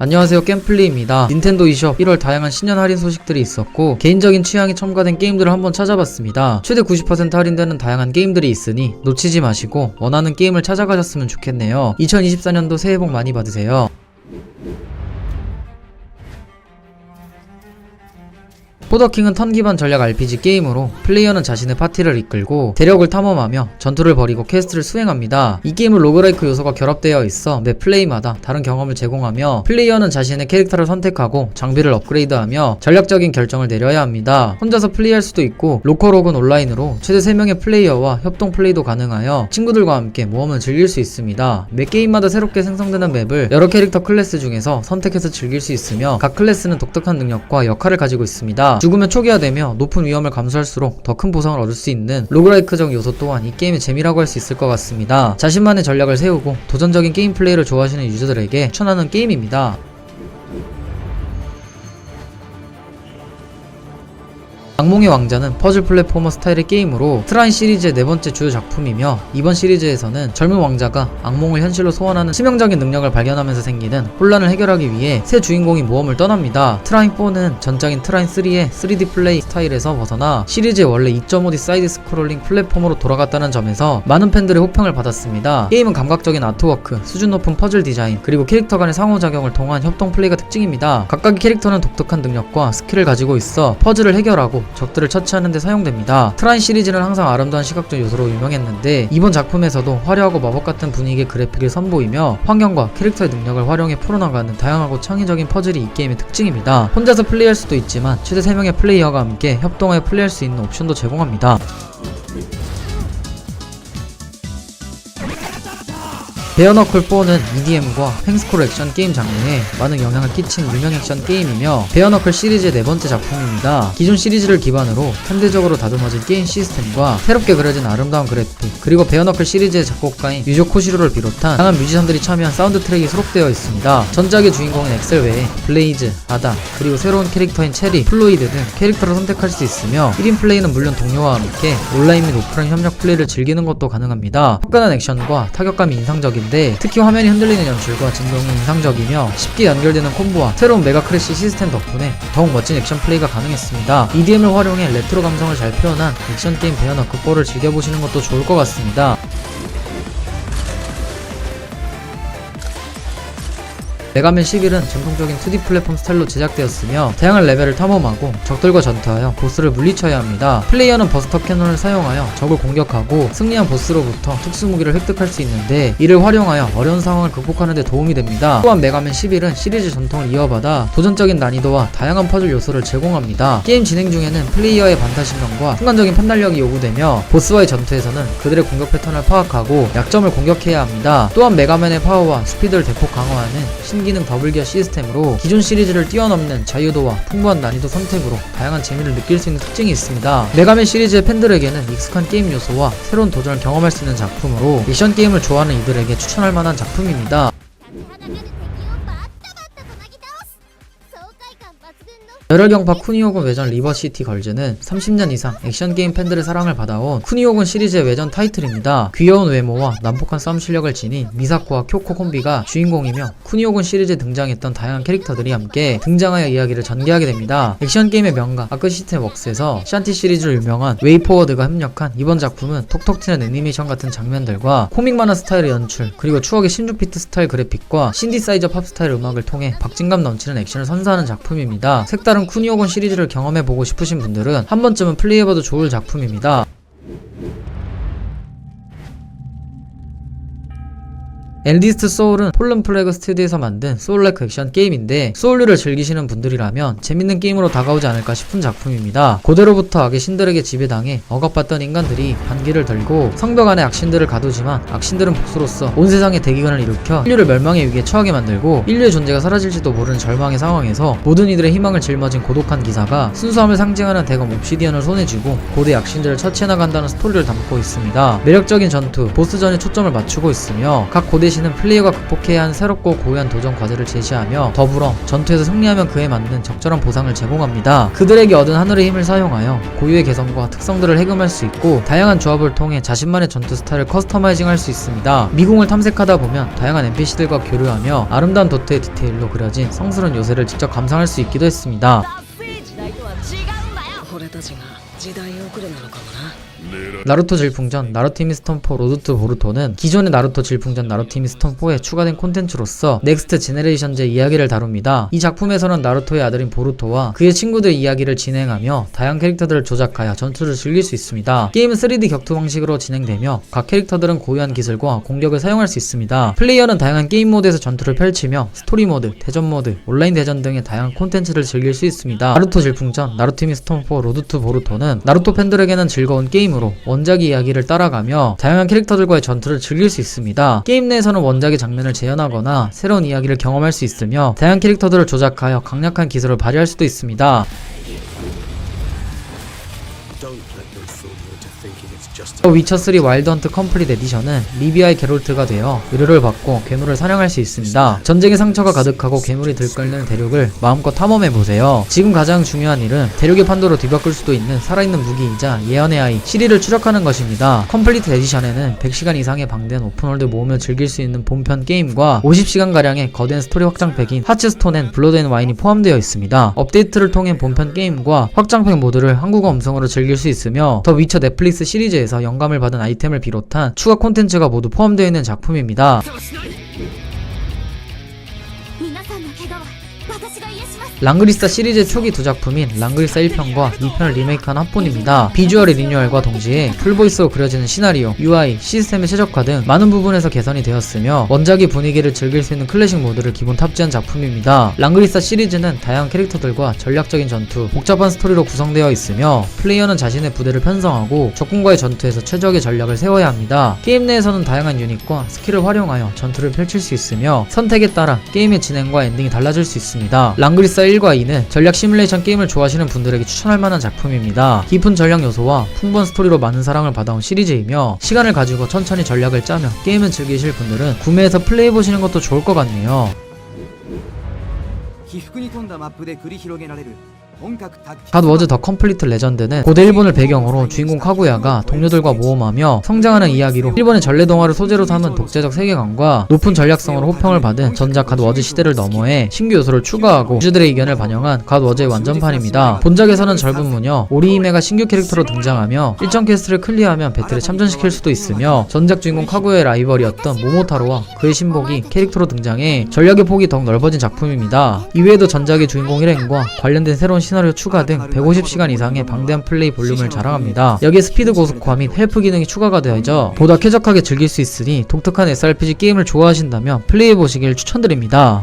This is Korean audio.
안녕하세요 겜플리입니다. 닌텐도 e샵 1월 다양한 신년 할인 소식들이 있었고 개인적인 취향이 첨가된 게임들을 한번 찾아봤습니다. 최대 90% 할인되는 다양한 게임들이 있으니 놓치지 마시고 원하는 게임을 찾아가셨으면 좋겠네요. 2024년도 새해 복 많이 받으세요 포더킹은 턴 기반 전략 RPG 게임으로 플레이어는 자신의 파티를 이끌고 대력을 탐험하며 전투를 벌이고 퀘스트를 수행합니다. 이 게임은 로그라이크 요소가 결합되어 있어 매 플레이마다 다른 경험을 제공하며 플레이어는 자신의 캐릭터를 선택하고 장비를 업그레이드하며 전략적인 결정을 내려야 합니다. 혼자서 플레이할 수도 있고 로컬 혹은 온라인으로 최대 3명의 플레이어와 협동 플레이도 가능하여 친구들과 함께 모험을 즐길 수 있습니다. 매 게임마다 새롭게 생성되는 맵을 여러 캐릭터 클래스 중에서 선택해서 즐길 수 있으며 각 클래스는 독특한 능력과 역할을 가지고 있습니다. 죽으면 초기화되며 높은 위험을 감수할수록 더 큰 보상을 얻을 수 있는 로그라이크적 요소 또한 이 게임의 재미라고 할 수 있을 것 같습니다. 자신만의 전략을 세우고 도전적인 게임 플레이를 좋아하시는 유저들에게 추천하는 게임입니다. 악몽의 왕자는 퍼즐 플랫포머 스타일의 게임으로 트라인 시리즈의 네 번째 주요 작품이며 이번 시리즈에서는 젊은 왕자가 악몽을 현실로 소환하는 치명적인 능력을 발견하면서 생기는 혼란을 해결하기 위해 새 주인공이 모험을 떠납니다. 트라인 4는 전작인 트라인 3의 3D 플레이 스타일에서 벗어나 시리즈의 원래 2.5D 사이드 스크롤링 플랫폼으로 돌아갔다는 점에서 많은 팬들의 호평을 받았습니다. 게임은 감각적인 아트워크, 수준 높은 퍼즐 디자인, 그리고 캐릭터 간의 상호작용을 통한 협동 플레이가 특징입니다. 각각의 캐릭터는 독특한 능력과 스킬을 가지고 있어 퍼즐을 해결하고 적들을 처치하는 데 사용됩니다. 트라인 시리즈는 항상 아름다운 시각적 요소로 유명했는데 이번 작품에서도 화려하고 마법 같은 분위기의 그래픽을 선보이며 환경과 캐릭터의 능력을 활용해 풀어나가는 다양하고 창의적인 퍼즐이 이 게임의 특징입니다. 혼자서 플레이할 수도 있지만 최대 3명의 플레이어가 함께 협동하여 플레이할 수 있는 옵션도 제공합니다. 베어너클 4는 EDM과 횡스크롤 액션 게임 장르에 많은 영향을 끼친 유명 액션 게임이며 베어너클 시리즈의 네 번째 작품입니다. 기존 시리즈를 기반으로 현대적으로 다듬어진 게임 시스템과 새롭게 그려진 아름다운 그래픽 그리고 베어너클 시리즈의 작곡가인 유조 코시로를 비롯한 다양한 뮤지션들이 참여한 사운드 트랙이 수록되어 있습니다. 전작의 주인공인 엑셀 외에 블레이즈, 아다 그리고 새로운 캐릭터인 체리, 플로이드 등 캐릭터를 선택할 수 있으며 1인 플레이는 물론 동료와 함께 온라인 및 오프라인 협력 플레이를 즐기는 것도 가능합니다. 화끈한 액션과 타격감이 인상적인 인데 특히 화면이 흔들리는 연출과 진동이 인상적이며 쉽게 연결되는 콤보와 새로운 메가 크래시 시스템 덕분에 더욱 멋진 액션 플레이가 가능했습니다. EDM을 활용해 레트로 감성을 잘 표현한 액션 게임 베어너크 4를 즐겨보시는 것도 좋을 것 같습니다. 메가맨 11은 전통적인 2D 플랫폼 스타일로 제작되었으며 다양한 레벨을 탐험하고 적들과 전투하여 보스를 물리쳐야 합니다. 플레이어는 버스터 캐논을 사용하여 적을 공격하고 승리한 보스로부터 특수 무기를 획득할 수 있는데 이를 활용하여 어려운 상황을 극복하는 데 도움이 됩니다. 또한 메가맨 11은 시리즈 전통을 이어받아 도전적인 난이도와 다양한 퍼즐 요소를 제공합니다. 게임 진행 중에는 플레이어의 반타신경과 순간적인 판단력이 요구되며 보스와의 전투에서는 그들의 공격 패턴을 파악하고 약점을 공격해야 합니다. 또한 메가맨의 파워와 스피드를 대폭 강화하는 신기 능 더블기어 시스템으로 기존 시리즈를 뛰어넘는 자유도와 풍부한 난이도 선택으로 다양한 재미를 느낄 수 있는 특징이 있습니다. 메가맨 시리즈의 팬들에게는 익숙한 게임 요소와 새로운 도전을 경험할 수 있는 작품으로 액션 게임을 좋아하는 이들에게 추천할 만한 작품입니다. 열혈경파 쿠니오군 외전 리버시티 걸즈는 30년 이상 액션 게임 팬들의 사랑을 받아온 쿠니오군 시리즈의 외전 타이틀입니다. 귀여운 외모와 난폭한 싸움 실력을 지닌 미사코와 쿄코 콤비가 주인공이며 쿠니오군 시리즈에 등장했던 다양한 캐릭터들이 함께 등장하여 이야기를 전개하게 됩니다. 액션 게임의 명가 아크 시스템 웍스에서 샨티 시리즈로 유명한 웨이포워드가 협력한 이번 작품은 톡톡 튀는 애니메이션 같은 장면들과 코믹 만화 스타일의 연출 그리고 추억의 신주피트 스타일 그래픽과 신디사이저 팝 스타일 음악을 통해 박진감 넘치는 액션을 선사하는 작품입니다. 색다른 쿠니오군 시리즈를 경험해보고 싶으신 분들은 한 번쯤은 플레이해봐도 좋을 작품입니다. 엘디스트 소울은 폴른 플래그 스튜디오에서 만든 소울라이크 액션 게임인데 소울류를 즐기시는 분들이라면 재밌는 게임으로 다가오지 않을까 싶은 작품입니다. 고대로부터 악의 신들에게 지배당해 억압받던 인간들이 반기를 들고 성벽 안에 악신들을 가두지만 악신들은 복수로서 온 세상에 대기근을 일으켜 인류를 멸망의 위기에 처하게 만들고 인류의 존재가 사라질지도 모르는 절망의 상황에서 모든 이들의 희망을 짊어진 고독한 기사가 순수함을 상징하는 대검 옵시디언을 손에 쥐고 고대 악신들을 처치해 나간다는 스토리를 담고 있습니다. 매력적인 전투, 보스전에 초점을 맞추고 있으며 각 고대 NPC는 플레이어가 극복해야 하는 새롭고 고유한 도전 과제를 제시하며 더불어 전투에서 승리하면 그에 맞는 적절한 보상을 제공합니다. 그들에게 얻은 하늘의 힘을 사용하여 고유의 개성과 특성들을 해금할 수 있고 다양한 조합을 통해 자신만의 전투 스타일을 커스터마이징 할 수 있습니다. 미궁을 탐색하다 보면 다양한 NPC들과 교류하며 아름다운 도트의 디테일로 그려진 성스러운 요새를 직접 감상할 수 있기도 했습니다. ダッセー時代とは違うんだよ俺たちが時代遅れなのかもな 나루토 질풍전 나루토 미스톤4 로드 투 보루토는 기존의 나루토 질풍전 나루토 미스톤4에 추가된 콘텐츠로서 넥스트 제네레이션제 이야기를 다룹니다. 이 작품에서는 나루토의 아들인 보루토와 그의 친구들 이야기를 진행하며 다양한 캐릭터들을 조작하여 전투를 즐길 수 있습니다. 게임은 3D 격투 방식으로 진행되며 각 캐릭터들은 고유한 기술과 공격을 사용할 수 있습니다. 플레이어는 다양한 게임 모드에서 전투를 펼치며 스토리 모드, 대전 모드, 온라인 대전 등의 다양한 콘텐츠를 즐길 수 있습니다. 나루토 질풍전 나루토 미스톤4 로드 투 보루토는 나루토 팬들에게는 즐거운 게임 으로 원작 이야기를 따라가며 다양한 캐릭터들과의 전투를 즐길 수 있습니다. 게임 내에서는 원작의 장면을 재현하거나 새로운 이야기를 경험할 수 있으며 다양한 캐릭터들을 조작하여 강력한 기술을 발휘할 수도 있습니다. 위쳐3 와일드 헌트 컴플릿 에디션은 리비아의 게롤트가 되어 의료를 받고 괴물을 사냥할 수 있습니다. 전쟁의 상처가 가득하고 괴물이 들끓는 대륙을 마음껏 탐험해보세요. 지금 가장 중요한 일은 대륙의 판도로 뒤바꿀 수도 있는 살아있는 무기이자 예언의 아이 시리를 추적하는 것입니다. 컴플리트 에디션에는 100시간 이상의 방대한 오픈월드 모으며 즐길 수 있는 본편 게임과 50시간가량의 거대한 스토리 확장팩인 하츠스톤 앤 블러드 앤 와인이 포함되어 있습니다. 업데이트를 통해 본편 게임과 확장팩 모드를 한국어 음성으로 즐길 수 있으며 더 위쳐 넷플릭스 시리즈에서 영감을 받은 아이템을 비롯한 추가 콘텐츠가 모두 포함되어 있는 작품입니다. 랑그리사 시리즈 초기 두 작품인 랑그리사 1편과 2편을 리메이크한 합본입니다. 비주얼의 리뉴얼과 동시에 풀보이스로 그려지는 시나리오, UI, 시스템의 최적화 등 많은 부분에서 개선이 되었으며 원작의 분위기를 즐길 수 있는 클래식 모드를 기본 탑재한 작품입니다. 랑그리사 시리즈는 다양한 캐릭터들과 전략적인 전투, 복잡한 스토리로 구성되어 있으며 플레이어는 자신의 부대를 편성하고 적군과의 전투에서 최적의 전략을 세워야 합니다. 게임 내에서는 다양한 유닛과 스킬을 활용하여 전투를 펼칠 수 있으며 선택에 따라 게임의 진행과 엔딩이 달라질 수 있습니다. 랑그리사 1과 2는 전략 시뮬레이션 게임을 좋아하시는 분들에게 추천할 만한 작품입니다. 깊은 전략 요소와 풍부한 스토리로 많은 사랑을 받아온 시리즈이며 시간을 가지고 천천히 전략을 짜며 게임을 즐기실 분들은 구매해서 플레이해보시는 것도 좋을 것 같네요. 起伏に富んだマップで繰り広げられる本格卓球 갓 워즈 더 컴플리트 레전드는 고대 일본을 배경으로 주인공 카구야가 동료들과 모험하며 성장하는 이야기로 일본의 전래 동화를 소재로 삼은 독재적 세계관과 높은 전략성으로 호평을 받은 전작 갓 워즈 시대를 넘어해 신규 요소를 추가하고 유저들의 의견을 반영한 갓 워즈의 완전판입니다. 본작에서는 젊은 무녀 오리히메가 신규 캐릭터로 등장하며 일정 퀘스트를 클리어하면 배틀에 참전시킬 수도 있으며 전작 주인공 카구야의 라이벌이었던 모모타로와 그의 신복이 캐릭터로 등장해 전략의 폭이 더욱 넓어진 작품입니다. 이외에도 전작의 주인공 일행과 관련된 새로운 시나리오 추가 등 150시간 이상의 방대한 플레이 볼륨을 자랑합니다. 여기에 스피드 고속화 및 헬프 기능이 추가가 되어져 보다 쾌적하게 즐길 수 있으니 독특한 SRPG 게임을 좋아하신다면 플레이해보시길 추천드립니다.